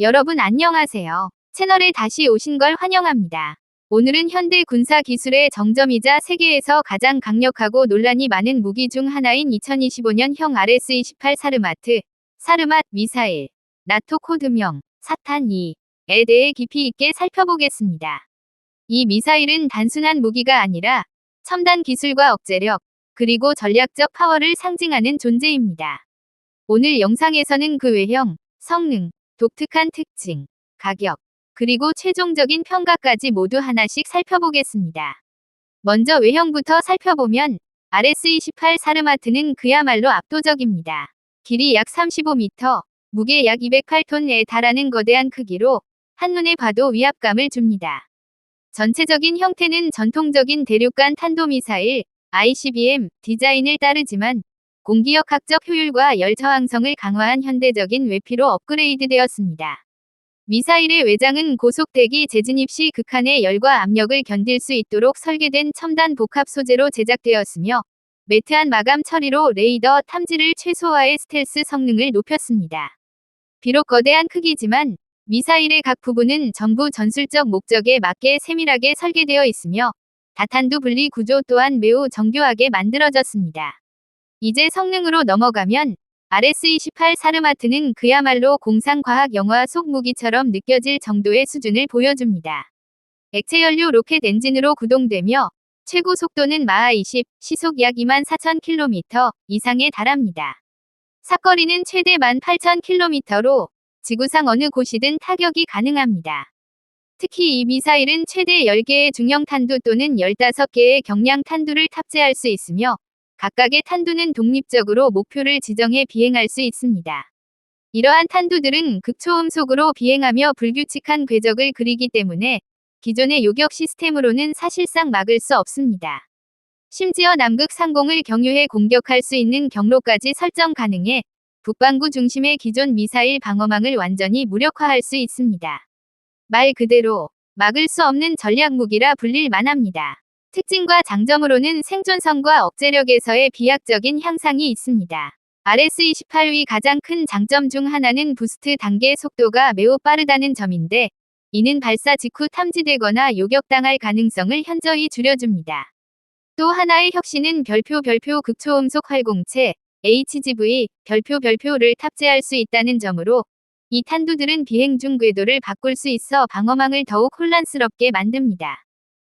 여러분 안녕하세요. 채널에 다시 오신 걸 환영합니다. 오늘은 현대 군사 기술의 정점이자 세계에서 가장 강력하고 논란이 많은 무기 중 하나인 2025년형 RS-28 사르마트, 사르맛 미사일, 나토 코드명, 사탄2에 대해 깊이 있게 살펴보겠습니다. 이 미사일은 단순한 무기가 아니라 첨단 기술과 억제력, 그리고 전략적 파워를 상징하는 존재입니다. 오늘 영상에서는 그 외형, 성능, 독특한 특징, 가격, 그리고 최종적인 평가까지 모두 하나씩 살펴보겠습니다. 먼저 외형부터 살펴보면 RS-28 사르마트는 그야말로 압도적입니다. 길이 약 35m, 무게 약 208톤에 달하는 거대한 크기로 한눈에 봐도 위압감을 줍니다. 전체적인 형태는 전통적인 대륙간 탄도미사일 ICBM 디자인을 따르지만 공기역학적 효율과 열 저항성을 강화한 현대적인 외피로 업그레이드되었습니다. 미사일의 외장은 고속 대기 재진입 시 극한의 열과 압력을 견딜 수 있도록 설계된 첨단 복합 소재로 제작되었으며 매트한 마감 처리로 레이더 탐지를 최소화해 스텔스 성능을 높였습니다. 비록 거대한 크기지만 미사일의 각 부분은 전부 전술적 목적에 맞게 세밀하게 설계되어 있으며 다탄두 분리 구조 또한 매우 정교하게 만들어졌습니다. 이제 성능으로 넘어가면 RS-28 사르마트는 그야말로 공상과학 영화 속 무기처럼 느껴질 정도의 수준을 보여줍니다. 액체연료 로켓 엔진으로 구동되며 최고 속도는 마하 20, 시속 약 24,000km 이상에 달합니다. 사거리는 최대 18,000km로 지구상 어느 곳이든 타격이 가능합니다. 특히 이 미사일은 최대 10개의 중형 탄두 또는 15개의 경량 탄두를 탑재할 수 있으며 각각의 탄두는 독립적으로 목표를 지정해 비행할 수 있습니다. 이러한 탄두들은 극초음속으로 비행하며 불규칙한 궤적을 그리기 때문에 기존의 요격 시스템으로는 사실상 막을 수 없습니다. 심지어 남극 상공을 경유해 공격할 수 있는 경로까지 설정 가능해 북반구 중심의 기존 미사일 방어망을 완전히 무력화할 수 있습니다. 말 그대로 막을 수 없는 전략 무기라 불릴 만합니다. 특징과 장점으로는 생존성과 억제력에서의 비약적인 향상이 있습니다. RS-28의 가장 큰 장점 중 하나는 부스트 단계 속도가 매우 빠르다는 점인데 이는 발사 직후 탐지되거나 요격당할 가능성을 현저히 줄여줍니다. 또 하나의 혁신은 별표 별표 극초음속 활공체 HGV 별표 별표를 탑재할 수 있다는 점으로 이 탄두들은 비행 중 궤도를 바꿀 수 있어 방어망을 더욱 혼란스럽게 만듭니다.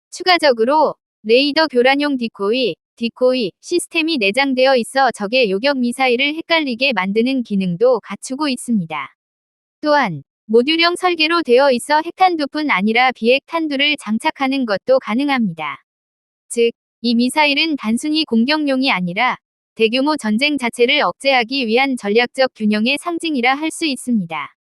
추가적으로 레이더 교란용 디코이, 디코이 시스템이 내장되어 있어 적의 요격 미사일을 헷갈리게 만드는 기능도 갖추고 있습니다. 또한 모듈형 설계로 되어 있어 핵탄두뿐 아니라 비핵탄두를 장착하는 것도 가능합니다. 즉, 이 미사일은 단순히 공격용이 아니라 대규모 전쟁 자체를 억제하기 위한 전략적 균형의 상징이라 할 수 있습니다.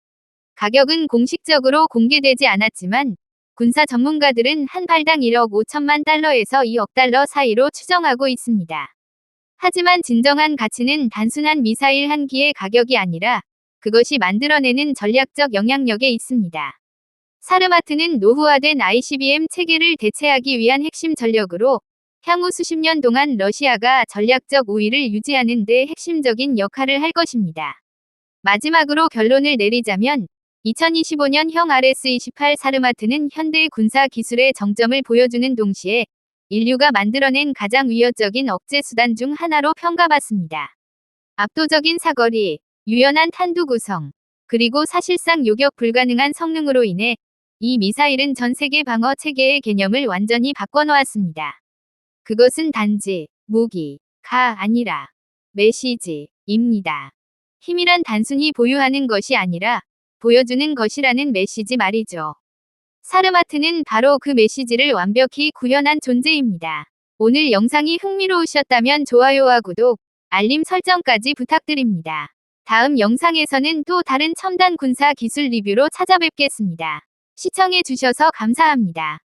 가격은 공식적으로 공개되지 않았지만 군사 전문가들은 한 발당 1억 5천만 달러에서 2억 달러 사이로 추정하고 있습니다. 하지만 진정한 가치는 단순한 미사일 한 기의 가격이 아니라 그것이 만들어내는 전략적 영향력에 있습니다. 사르마트는 노후화된 ICBM 체계를 대체하기 위한 핵심 전력으로 향후 수십 년 동안 러시아가 전략적 우위를 유지하는 데 핵심적인 역할을 할 것입니다. 마지막으로 결론을 내리자면 2025년 형 RS-28 사르마트는 현대 군사 기술의 정점을 보여주는 동시에 인류가 만들어낸 가장 위협적인 억제 수단 중 하나로 평가받습니다. 압도적인 사거리, 유연한 탄두 구성, 그리고 사실상 요격 불가능한 성능으로 인해 이 미사일은 전 세계 방어 체계의 개념을 완전히 바꿔놓았습니다. 그것은 단지 무기가 아니라 메시지입니다. 힘이란 단순히 보유하는 것이 아니라 보여주는 것이라는 메시지 말이죠. 사르마트는 바로 그 메시지를 완벽히 구현한 존재입니다. 오늘 영상이 흥미로우셨다면 좋아요와 구독, 알림 설정까지 부탁드립니다. 다음 영상에서는 또 다른 첨단 군사 기술 리뷰로 찾아뵙겠습니다. 시청해주셔서 감사합니다.